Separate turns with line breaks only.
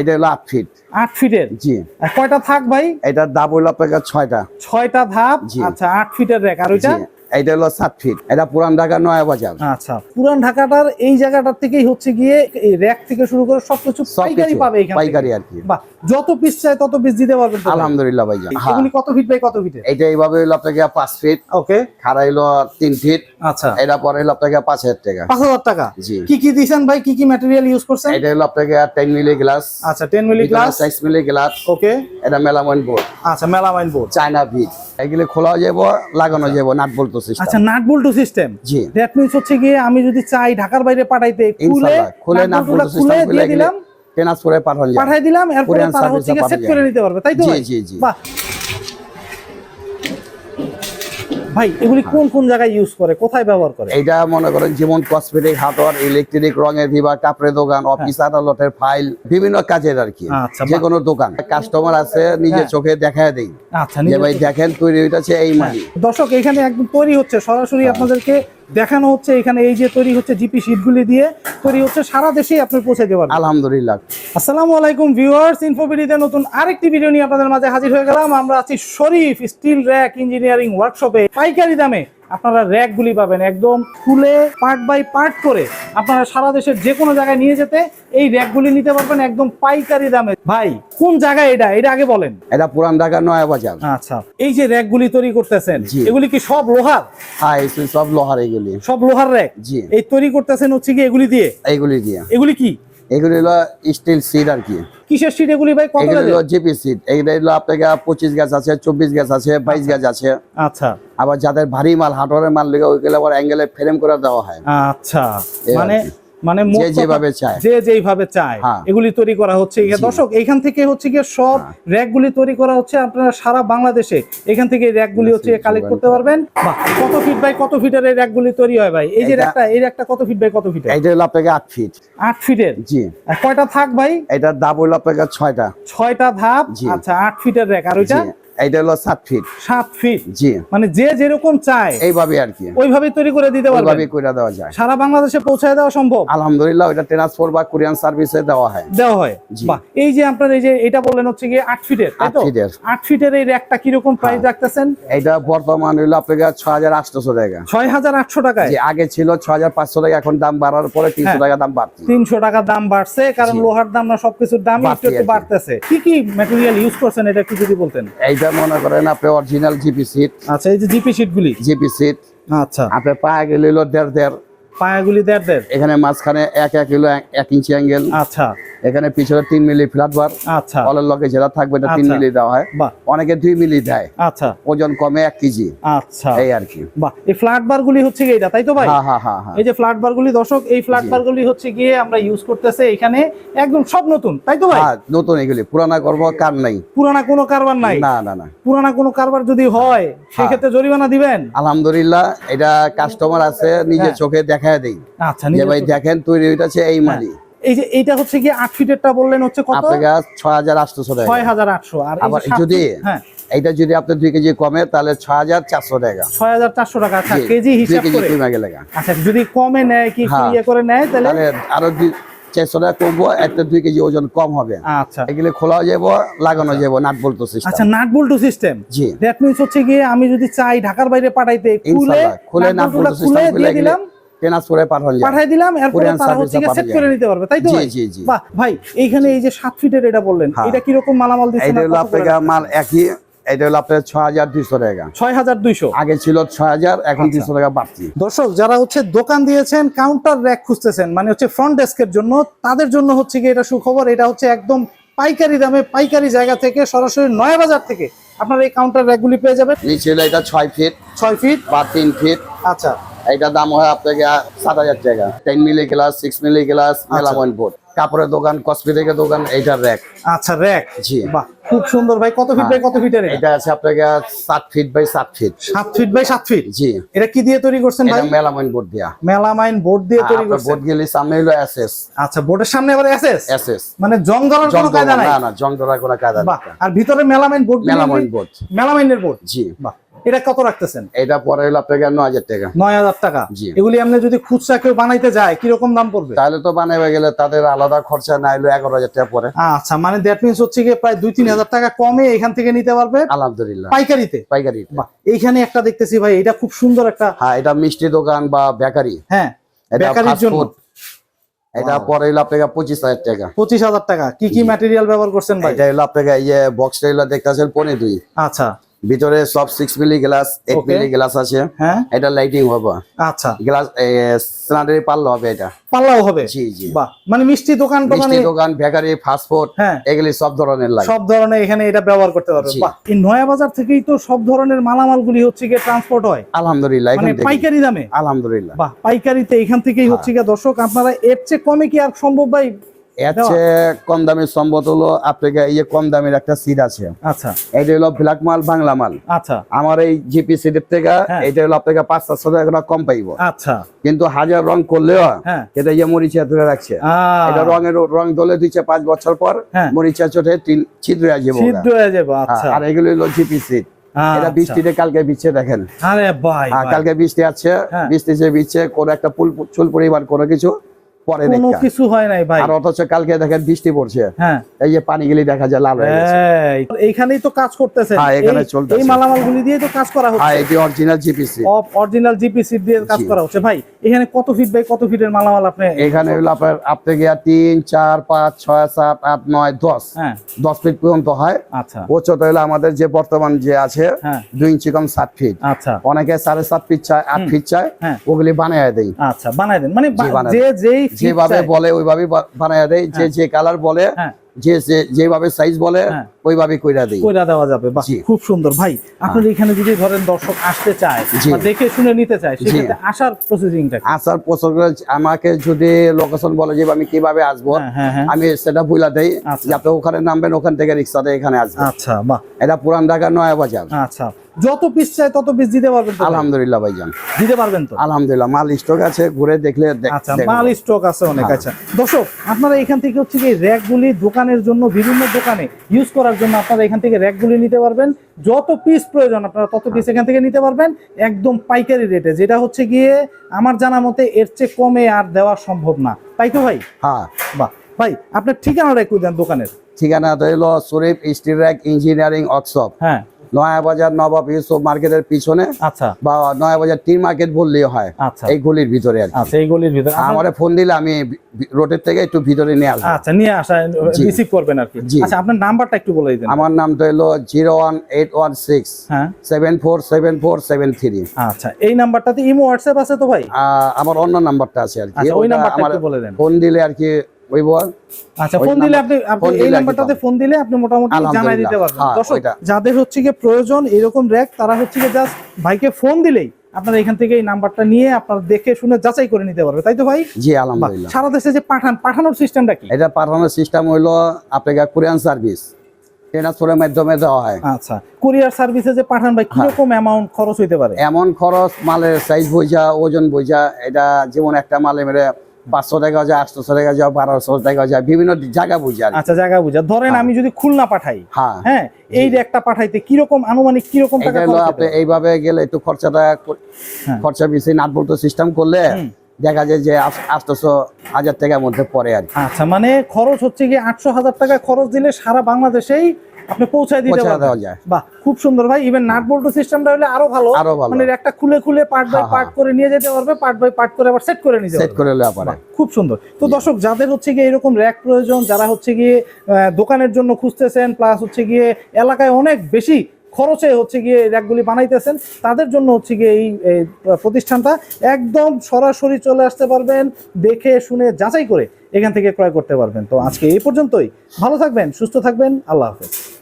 এটা হলো আট ফিট
আট ফিটের?
জি।
কয়টা থাক ভাই?
এটা দাম হলো আপনাকে ছয়টা।
ছয়টা ধাপ। আচ্ছা আট ফিটের র্যাক আর ওইটা?
এটা হলো সাত ফিট এটা পুরান ঢাকা নয়া বাজার।
আচ্ছা পুরান ঢাকাটার এই জায়গাটার থেকেই হচ্ছে গিয়ে এই র্যাক থেকে শুরু করে সবকিছু পাইকারি পাবে এখানে
পাইকারি আর কি।
যত পিস চাই তত পিস দিতে পারবেন
আলহামদুলিল্লাহ ভাইজান। হ্যাঁ।
এগুলি কত ফিট বাই কত ফিটের
এটা এইভাবে হলো আপনাকে পাঁচ ফিট
ওকে
খাড়া হলো তিন ফিট
আচ্ছা।
এটা পরে হলো আপনাকে পাঁচ হাজার টাকা।
পাঁচ হাজার টাকা?
জি।
কি কি দিয়েছেন ভাই? কি কি ম্যাটেরিয়াল ইউজ করছেন?
এটা হলো আপনাকে টেন মিলি গ্লাস
আচ্ছা ten milli glass
size milli glass
okay
এটা মেলামইন বোর্ড
আচ্ছা মেলামাইন বোর্ড
চায়না ভিট এগুলি খোলাও যাব লাগানো যাব নাট বলতো
আচ্ছা নাট বল্টু সিস্টেম
জি।
দ্যাট মিন্স হচ্ছে গিয়ে আমি যদি চাই ঢাকার বাইরে পাঠাইতে খুলে
খুলে নাট
নাটবল্টুটা
সিস্টেম
দিয়ে দিলাম।
ট্রান্সফারে পাঠানো যায়
পাঠাই দিলাম এরপরে তারা হচ্ছে সেট করে নিতে পারবে তাই তো?
জি? জি, জি।
ভাই এগুলি কোন কোন জায়গায় ইউজ করে? কোথায় ব্যবহার করে?
এটা মনে করেন যেমন কসমেটিক হার্ডওয়ার ইলেকট্রিক রঙের বিভাগ কাপড়ের দোকান অফিস আদালতের ফাইল বিভিন্ন কাজের আর কি।
আচ্ছা,
যে কোনো দোকান। কাস্টমার আছে নিজের
হ্যাঁ।
চোখে দেখায় দেই।
আচ্ছা
ভাই দেখেন তৈরি হইতাছে এই মানে
দর্শক এখানে একদম তৈরি হচ্ছে। সরাসরি
হ্যাঁ।
আপনাদেরকে দেখানো হচ্ছে এখানে এই যে তৈরি হচ্ছে জিপি শীটগুলি দিয়ে তৈরি হচ্ছে সারা দেশেই আপনি পৌঁছে দেবেন
আলহামদুলিল্লাহ।
আসসালামু আলাইকুম ভিউয়ার্স ইনফোবিডিতে নতুন আরেকটি ভিডিও নিয়ে আপনাদের মাঝে হাজির হয়ে গেলাম। আমরা আছি শরীফ স্টিল র্যাক ইঞ্জিনিয়ারিং ওয়ার্কশপে পাইকারি দামে আপনারা র্যাকগুলি পাবেন একদম খুলে পার্ট বাই পার্ট করে আপনারা সারা দেশের যে কোনো জায়গায় নিয়ে যেতে এই র্যাকগুলি নিতে পারবেন একদম পাইকারি দামে। ভাই কোন জায়গায় এটা? এটা আগে বলেন।
এটা পুরান ঢাকা নয়া বাজার
আচ্ছা এই যে র্যাকগুলি তৈরি করতেছেন। এগুলি কি সব লোহার?
হ্যাঁ সব লোহার এগুলি।
সব লোহার র্যাক?
জি।
এই তৈরি করতেছেন হচ্ছে কি এগুলি দিয়ে?
এইগুলি দিয়ে।
এগুলি কি?
এগুলি হলো স্টিল সিট আর কি।
কিসের সিট এগুলি ভাই? কত
এগুলি হলো জিপি সিট এইগুলো হলো আপনাকে পঁচিশ গাছ আছে চব্বিশ গাছ আছে বাইশ গাছ আছে।
আচ্ছা।
আবার যাদের ভারী মাল হাটরের মাল লেগে ওইগুলো আবার অ্যাঙ্গেলে ফ্রেম করে দেওয়া হয়।
আচ্ছা। মানে। মানে
যেভাবে চায়।
যে যেইভাবে চায়।
হ্যাঁ।
এগুলি তৈরি করা হচ্ছে। দর্শক এখান থেকে হচ্ছে গিয়ে সব
হ্যাঁ।
তৈরি করা হচ্ছে আপনারা সারা বাংলাদেশে। এখান থেকে র্যাক গুলি হচ্ছে কালেক্ট করতে পারবেন। কত ফিট বাই কত ফিটের এই র্যাক গুলি তৈরি হয় ভাই? এই যে
এটা-
র্যাকটা এই র্যাকটা কত ফিট বাই কত ফিটের
এইটা হলো আপনাকে আট ফিট
আট ফিটের
জি।
কয়টা থাক ভাই?
এটার দাম হলো আপনাকে ছয়টা।
ছয়টা ধাপ। আচ্ছা আট ফিটের র্যাক। আর ওইটা?
জি এইটা হলো সাত ফিট
সাত ফিট
জি।
মানে যে যেরকম চায়।
এইভাবে আর কি।
ওইভাবে তৈরি করে দিতে
ওইভাবে করে দেওয়া যায়।
সারা বাংলাদেশে পৌঁছায় দেওয়া সম্ভব?
আলহামদুলিল্লাহ বা কোরিয়ান সার্ভিসে দেওয়া হয়।
দেওয়া হয়? বাহ এই যে আপনার এই যে এটা বললেন হচ্ছে ফিটের
ফিটের।
এই র্যাকটা প্রাইস। রাখতেছেন?
এইটা বর্তমান টাকা।
ছয় হাজার আটশো টাকায়?
আগে ছিল ছয় হাজার পাঁচশো টাকা এখন দাম বাড়ার পরে তিনশো
হ্যাঁ।
টাকা দাম বাড়ছে।
তিনশো টাকা দাম বাড়ছে কারণ লোহার দাম না সবকিছুর দাম একটু। বাড়তেছে। কি কি ম্যাটেরিয়াল ইউজ করছেন এটা একটু যদি বলতেন?
এইটা মনে করেন আপনি অরিজিনাল জিপি সিট
আচ্ছা এই যে জিপি সিট গুলি
জিপি সিট
আচ্ছা।
আপনি পায়ে গেলে দেড় দেড়।
পায়াগুলি দেড় দেড়?
এখানে মাঝখানে এক এক কিলো এক ইঞ্চি অ্যাঙ্গেল
আচ্ছা।
এখানে পিছনে তিন মিলি ফ্ল্যাট বার
আচ্ছা।
অলের লগে যেটা থাকবে এটা তিন
আচ্ছা।
মিলি দেওয়া হয়। অনেকে দুই মিলি দেয়।
আচ্ছা।
ওজন কমে এক কেজি।
আচ্ছা।
এই আর কি।
বাহ এই ফ্ল্যাট বার গুলি হচ্ছে কি এটা তাই তো ভাই?
হ্যাঁ হ্যাঁ হ্যাঁ হ্যাঁ।
এই যে ফ্ল্যাট বার গুলি দর্শক এই ফ্ল্যাট বার গুলি হচ্ছে গিয়ে আমরা ইউজ করতেছে এখানে একদম সব নতুন তাই তো ভাই?
হ্যাঁ, নতুন এগুলি। পুরানা করব কার নাই?
পুরানা কোনো কারবার নাই?
না না না।
পুরানা কোনো কারবার যদি হয় সেক্ষেত্রে জরিমানা দিবেন?
আলহামদুলিল্লাহ এটা কাস্টমার আছে নিজের
হ্যাঁ।
চোখে দেখায় দেই।
আচ্ছা
যে
নিজের
ভাই দেখেন তৈরি হইতাছে এই মালি।
এই যে এইটা হচ্ছে কি ফিটেরটা বললেন হচ্ছে কত?
আপনাকে টাকা।
আর
আবার যদি
হ্যাঁ।
এইটা যদি কেজি কমে তাহলে ছয় হাজার চারশো টাকা।
ছয় হাজার চারশো টাকা। আচ্ছা কেজি
দুই
হিসাব করে।
কমে গেলে
আচ্ছা যদি কমে নেয় কি
হ্যাঁ।
ইয়ে করে নেয় তাহলে?
আরও চারশো টাকা কমবো একটা দুই কেজি ওজন কম হবে।
আচ্ছা।
এগুলি যাব লাগানো যাব নাট বলতো
আচ্ছা নাট বল্টু সিস্টেম
জি।
দ্যাট মিন্স হচ্ছে গিয়ে আমি যদি চাই ঢাকার বাইরে পাঠাইতে খুলে
খুলে নাট সিস্টেম খুলে
দিয়ে দিলাম।
ট্রান্সফারে পাঠানো
পাঠাই দিলাম এরপরে তারা হচ্ছে সেট করে নিতে পারবে তাই তো?
জি, জি, জি।
ভাই এইখানে এই যে সাত ফিটের এটা বললেন। এটা কীরকম মালামাল দিচ্ছেন
এইটা হলো আপনাকে মাল একই এটা হলো আপনার ছয় হাজার দুইশো টাকা।
ছয় হাজার দুইশো?
আগে ছিল ছয় হাজার এখন। দুইশো টাকা বাড়তি।
দর্শক যারা হচ্ছে দোকান দিয়েছেন কাউন্টার র্যাক খুঁজতেছেন মানে হচ্ছে ফ্রন্ট ডেস্কের জন্য তাদের জন্য হচ্ছে কি এটা সুখবর এটা হচ্ছে একদম পাইকারি দামে পাইকারি জায়গা থেকে সরাসরি নয়া বাজার থেকে আপনার এই কাউন্টার র্যাকগুলি পেয়ে যাবেন।
নিচে হলো এটা ছয় ফিট
ছয় ফিট
বা তিন ফিট
আচ্ছা।
এইটা দাম হয় আপনাকে সাত হাজার টাকা। Ten milli glass six milli glass
আচ্ছা।
বোর্ড কাপড়ের দোকান কসমেটিকের দোকান এইটার র্যাক
আচ্ছা র্যাক
জি।
বাহ খুব সুন্দর ভাই। কত ফিট
হ্যাঁ।
বাই কত ফিটের এটা?
এটা আছে আপনাকে সাত ফিট বাই সাত ফিট
সাত ফিট বাই সাত ফিট
জি।
এটা কি দিয়ে তৈরি করছেন ভাই?
এটা মেলামইন বোর্ড দিয়া।
মেলামাইন বোর্ড দিয়ে তৈরি করছেন।
বোর্ড গেলে সামনে হলো এসএস
আচ্ছা বোর্ডের সামনে আবার এসএস
এসএস
মানে জং ধরার কোনো কায়দা নাই?
না না জং ধরার কোনো কায়দা
বাহ আর ভিতরে মেলামাইন বোর্ড
মেলামইন বোর্ড
মেলামাইনের বোর্ড
জি।
বাহ। এটা কত রাখতেছেন?
এটা পরে হলো আপনাকে নয় হাজার টাকা।
নয় হাজার টাকা। এগুলি আপনি যদি খুচরা কেউ বানাইতে যায় কীরকম দাম পড়বে?
তাহলে তো বানাবে গেলে তাদের আলাদা খরচা না হলো এগারো হাজার টাকা পরে
আচ্ছা মানে দ্যাট মিনস হচ্ছে গিয়ে প্রায় দুই তিন হাজার টাকা কমে এখান থেকে নিতে পারবে?
আলহামদুলিল্লাহ।
পাইকারিতে?
পাইকারি
এইখানে একটা দেখতেছি ভাই এটা খুব সুন্দর একটা
হ্যাঁ এটা মিষ্টি দোকান বা বেকারি।
হ্যাঁ বেকারির জন্য।
এটা পরে হলো আপনাকে পঁচিশ হাজার টাকা।
পঁচিশ হাজার টাকা। কি কি। ম্যাটেরিয়াল ব্যবহার করছেন ভাই?
এটা হলো আপনাকে এই যে বক্সটা হলো দেখতেছেন পনে দুই।
আচ্ছা।
ভিতরে সব six milli glass eight milli glass আছে।
হ্যাঁ।
এটা লাইটিং হবে।
আচ্ছা।
গ্লাস স্ট্যান্ডার্ড পাল্লা হবে এটা।
পাল্লাও হবে?
জি জি।
বাহ মানে মিষ্টি দোকান টোকানে
মিষ্টি দোকান বেকারি ফাস্ট ফুড
হ্যাঁ।
এগুলি সব ধরনের লাগে।
সব ধরনের এখানে এটা ব্যবহার করতে পারবে। বাহ এই নয়া বাজার থেকেই তো সব ধরনের মালামালগুলি হচ্ছে গিয়ে ট্রান্সপোর্ট হয়।
আলহামদুলিল্লাহ
মানে পাইকারি দামে?
আলহামদুলিল্লাহ।
বাহ পাইকারিতে এখান থেকেই হচ্ছে গিয়ে দর্শক আপনারা এর চেয়ে কমে কি আর সম্ভব ভাই?
এর চেয়ে কম দামের সম্ভব হলো আপনাকে এই কম দামের একটা সিট আছে।
আচ্ছা।
এটা হলো ব্ল্যাক মাল বাংলা মাল।
আচ্ছা।
আমার এই জিপি সিটের থেকে
হ্যাঁ।
এটা হলো আপনাকে পাঁচ সাতশো টাকা কম পাইব।
আচ্ছা।
কিন্তু হাজার রং করলেও
হ্যাঁ।
এটা ইয়ে মরিচা ধরে রাখছে এটা রঙের রং দলে দিচ্ছে পাঁচ বছর পর
হ্যাঁ।
মরিচা চোটে ছিদ্র হয়ে যাব আর এগুলো হলো জিপি সিট এটা। বৃষ্টিতে কালকে বিচ্ছে দেখেন।
আরে ভাই
আর কালকে বৃষ্টি আছে। বৃষ্টি যে বিচ্ছে কোনো একটা ফুল চুল পরিবার কোনো কিছু। পরে
কোনো কিছু হয় নাই ভাই।
আর অথচ কালকে দেখেন বৃষ্টি পড়ছে।
হ্যাঁ।
এই যে পানিগুলি দেখা যায় লাল হয়ে গেছে।
এইখানেই তো কাজ করতেছেন
হ্যাঁ, এখানে চলতেছে।
এই মালামালগুলি দিয়ে তো কাজ করা
আর
হচ্ছে
এটি অরিজিনাল জিপিসি
অরিজিনাল জিপিসি দিয়ে কাজ করা হচ্ছে। ভাই এখানে কত ফিট বাই কত ফিটের মালামাল আপনি
এখানে হলো আপনার আপনি গিয়া তিন চার পাঁচ ছয় সাত আট নয় দশ।
হ্যাঁ।
দশ ফিট পর্যন্ত হয়।
আচ্ছা।
উচ্চতা হলো আমাদের যে বর্তমান যে আছে দুই ইঞ্চি কম সাত ফিট
আচ্ছা।
অনেকে সাড়ে সাত ফিট চায় আট ফিট চায়। ওগুলি বানিয়ে দেয়
আচ্ছা বানাই দেন। মানে
বানায়
যে যেই
যেভাবে বলে ওইভাবে বানিয়ে দেয়। যে
হ্যাঁ।
যে কালার বলে
হ্যাঁ।
যে যেভাবে সাইজ বলে
হ্যাঁ।
ওইভাবে কইরা দেই।
কইরা দেওয়া যাবে। বাহ খুব সুন্দর। ভাই এখানে যদি ধরেন দর্শক আসতে চায় বা দেখে শুনে নিতে চায় সেক্ষেত্রে আসার প্রসেসিংটা
আসার করে আমাকে যদি লোকেশন বলে যে আমি কীভাবে আসব আমি সেটা বুঝলা দেই।
আচ্ছা।
যে আপনি ওখানে নামবেন ওখান থেকে রিক্সাতে এখানে আসবেন।
আচ্ছা বাহ।
এটা পুরান ঢাকা নয়া বাজার।
আচ্ছা। যত পিস চাই তত পিস দিতে পারবেন?
আলহামদুলিল্লাহ ভাইজান।
দিতে পারবেন তো?
আলহামদুলিল্লাহ মাল স্টক আছে ঘুরে দেখলে
আচ্ছা মাল স্টক আছে অনেক
হ্যাঁ।
আচ্ছা। দর্শক আপনারা এখান থেকে হচ্ছে কি র্যাকগুলি দোকানের জন্য বিভিন্ন দোকানে ইউজ করার জন্য আপনারা এখান থেকে র্যাকগুলি নিতে পারবেন। যত পিস প্রয়োজন আপনারা তত পিস এখান থেকে নিতে পারবেন একদম পাইকারি রেটে যেটা হচ্ছে গিয়ে আমার জানা মতে এর চেয়ে কমে আর দেওয়া সম্ভব না। তাই তো ভাই?
হ্যাঁ।
বাহ ভাই আপনার ঠিকানাটা একটু দেন দোকানের।
ঠিকানা হলো Sharif steel rack engineering workshop.
হ্যাঁ।
নয়া বাজার নবাব ইউসুফ মার্কেটের পিছনে
আচ্ছা।
বা নয়া বাজার টি মার্কেট বললেই হয়।
আচ্ছা।
এই গলির ভিতরে
আচ্ছা এই গলির ভিতরে।
আমারে ফোন দিলে আমি রোডের থেকে একটু ভিতরে নিয়ে আসব।
আচ্ছা নিয়ে আসা রিসিভ করবেন আর কি। আচ্ছা আপনার নাম্বারটা একটু বলে দিন
আমার নামটা হলো ওয়ান এইট ওয়ান সিক্স
হ্যাঁ।
Seven four seven four seven three.
আচ্ছা এই নাম্বারটাতে ইমো হোয়াটসঅ্যাপ আছে তো ভাই?
আমার অন্য নাম্বারটা আছে আর কি।
আচ্ছা ওই নাম্বারটা একটু বলে দেন।
ফোন দিলে আর কি ওই বল।
আচ্ছা
ওই
ফোন দিলে আপনি
নাম্বার-
আপনি
ফোন
এই
দিলে আর কি
নাম্বারটাতে ফোন। দিলে আপনি মোটামুটি জানাই দিতে পারবেন।
হ্যাঁ,
দর্শক যাদের হচ্ছে গিয়ে প্রয়োজন এরকম র্যাক তারা হচ্ছে গিয়ে জাস্ট ভাইকে ফোন দিলেই আপনারা এখান থেকে এই নাম্বারটা নিয়ে আপনারা দেখে শুনে যাচাই করে নিতে পারবে। তাই তো ভাই?
জি আলহামদুলিল্লাহ।
সারা দেশে যে পাঠান পাঠানোর সিস্টেমটা কি?
এটা পাঠানোর সিস্টেম হইল আপনাকে কোরিয়ান সার্ভিস। ট্রান্সফারের মাধ্যমে দেওয়া হয়।
আচ্ছা কুরিয়ার সার্ভিসে যে পাঠান ভাই
হ্যাঁ।
কীরকম অ্যামাউন্ট খরচ হইতে পারে?
এমন খরচ মালের সাইজ বোঝা ওজন বোঝা এটা যেমন একটা মালে মেরে পাঁচশো টাকা যায় আটশো টাকা যায় বারোশো টাকা যায় বিভিন্ন জায়গা বুঝা
আচ্ছা জায়গা বুঝা। ধরেন
হ্যাঁ।
আমি যদি খুলনা পাঠাই
হ্যাঁ।
হ্যাঁ এই র্যাকটা পাঠাইতে কীরকম আনুমানিক কীরকম টাকা
আপনি এইভাবে গেলে একটু খরচাটা
হ্যাঁ।
খরচা বেশি নাট বলতো সিস্টেম করলে দেখা যায় যে আটশোশো হাজার টাকার মধ্যে পড়ে আর
আচ্ছা মানে খরচ হচ্ছে কি আটশো হাজার টাকা খরচ দিলে সারা বাংলাদেশেই আপনি পৌঁছায় দিতে পারবেন। বাহ খুব সুন্দর ভাই। ইভেন নাট বল্টু সিস্টেমটা হলে আরও ভালো।
আরও ভালো।
মানে একটা খুলে খুলে পার্ট বাই পার্ট। করে নিয়ে যেতে পারবে পার্ট বাই পার্ট করে আবার সেট করে নিতে
সেট করে নেওয়া পারে।
খুব সুন্দর। তো দর্শক যাদের হচ্ছে গিয়ে এরকম র্যাক প্রয়োজন যারা হচ্ছে গিয়ে দোকানের জন্য খুঁজতেছেন প্লাস হচ্ছে গিয়ে এলাকায় অনেক বেশি খরচে হচ্ছে গিয়ে র্যাকগুলি বানাইতেছেন তাদের জন্য হচ্ছে গিয়ে এই প্রতিষ্ঠানটা একদম সরাসরি চলে আসতে পারবেন দেখে শুনে যাচাই করে এখান থেকে ক্রয় করতে পারবেন। তো আজকে এই পর্যন্তই। ভালো থাকবেন, সুস্থ থাকবেন। আল্লাহ হাফেজ।